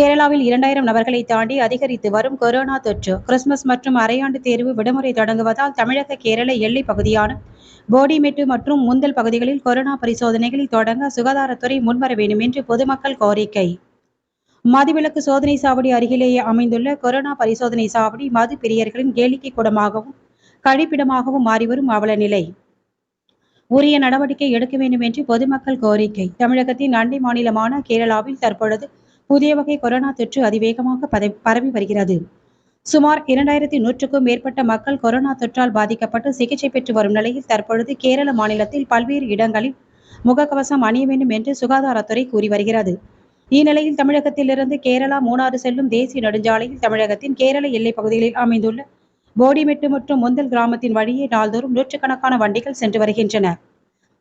கேரளாவில் இரண்டாயிரம் நபர்களை தாண்டி அதிகரித்து வரும் கொரோனா தொற்று. கிறிஸ்துமஸ் மற்றும் அரையாண்டு தேர்வு விடுமுறை தொடங்குவதால் தமிழக கேரள எல்லை பகுதியான போடிமெட்டு மற்றும் முந்தல் பகுதிகளில் கொரோனா பரிசோதனைகளை தொடங்க சுகாதாரத்துறை முன்வர வேண்டும் என்று பொதுமக்கள் கோரிக்கை. மதுவிலக்கு சோதனை சாவடி அருகிலேயே அமைந்துள்ள கொரோனா பரிசோதனை சாவடி மது பிரியர்களின் கேளிக்கை கூடமாகவும் கழிப்பிடமாகவும் மாறிவரும் அவல நிலை உரிய நடவடிக்கை எடுக்க வேண்டும் என்று பொதுமக்கள் கோரிக்கை. தமிழகத்தின் அண்டை மாநிலமான கேரளாவில் தற்பொழுது புதிய வகை கொரோனா தொற்று அதிவேகமாக பரவி வருகிறது. சுமார் இரண்டாயிரத்தி நூற்றுக்கும் மேற்பட்ட மக்கள் கொரோனா தொற்றால் பாதிக்கப்பட்டு சிகிச்சை பெற்று வரும் நிலையில் தற்பொழுது கேரள மாநிலத்தில் பல்வேறு இடங்களில் முகக்கவசம் அணிய வேண்டும் என்று சுகாதாரத்துறை கூறி வருகிறது. இந்நிலையில் தமிழகத்திலிருந்து கேரளா மூணாறு செல்லும் தேசிய நெடுஞ்சாலையில் தமிழகத்தின் கேரள எல்லைப் பகுதிகளில் அமைந்துள்ள போடிமெட்டு மற்றும் முந்தல் கிராமத்தின் வழியே நாள்தோறும் நூற்றுக்கணக்கான வண்டிகள் சென்று வருகின்றன.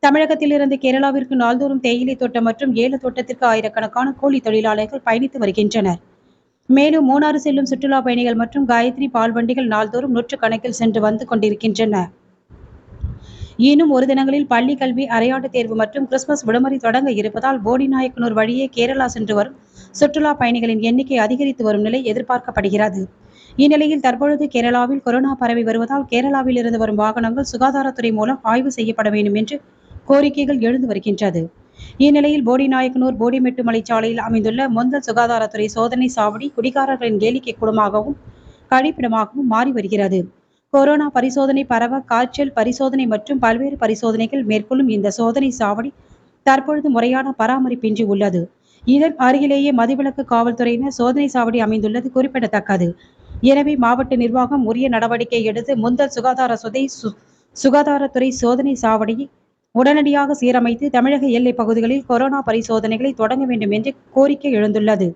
தமிழகத்திலிருந்து கேரளாவிற்கு நாள்தோறும் தேயிலை தோட்டம் மற்றும் ஏல தோட்டத்திற்கு ஆயிரக்கணக்கான கூலி தொழிலாளர்கள் பயணித்து வருகின்றனர். மேலும் மூணாறு செல்லும் சுற்றுலா பயணிகள் மற்றும் காயத்ரி பால் வண்டிகள் நாள்தோறும் நூற்றுக்கணக்கில் சென்று வந்து கொண்டிருக்கின்றன. இன்னும் ஒரு தினங்களில் பள்ளி கல்வி அரையாண்டு தேர்வு மற்றும் கிறிஸ்துமஸ் விடுமுறை தொடங்க இருப்பதால் போடிநாயக்கனூர் வழியே கேரளா சென்று வரும் சுற்றுலா பயணிகளின் எண்ணிக்கை அதிகரித்து வரும் நிலை எதிர்பார்க்கப்படுகிறது. இந்நிலையில் தற்பொழுது கேரளாவில் கொரோனா பரவி வருவதால் கேரளாவில் இருந்து வரும் வாகனங்கள் சுகாதாரத்துறை மூலம் ஆய்வு செய்யப்பட வேண்டும் என்று கோரிக்கைகள் எழுந்து வருகின்றது. இந்நிலையில் போடிநாயக்கனூர் போடிமெட்டு மலைச்சாலையில் அமைந்துள்ள முந்தல் சுகாதாரத்துறை சோதனை சாவடி குடிகாரர்களின் கேளிக்கை கூடமாகவும் கழிப்பிடமாகவும் மாறி வருகிறது. கொரோனா பரிசோதனை பரவ காய்ச்சல் பரிசோதனை மற்றும் பல்வேறு பரிசோதனைகள் மேற்கொள்ளும் இந்த சோதனை சாவடி தற்பொழுது முறையான பராமரிப்பின்றி உள்ளது. இதன் அருகிலேயே மதிவிலக்கு காவல்துறையினர் சோதனை சாவடி அமைந்துள்ளது குறிப்பிடத்தக்கது. எனவே மாவட்ட நிர்வாகம் உரிய நடவடிக்கை எடுத்து முந்தல் சுகாதார சுதை சுகாதாரத்துறை சோதனை சாவடியை உடனடியாக சீரமைத்து தமிழக எல்லைப் பகுதிகளில் கொரோனா பரிசோதனைகளை தொடங்க வேண்டும் என்று கோரிக்கை எழுந்துள்ளது.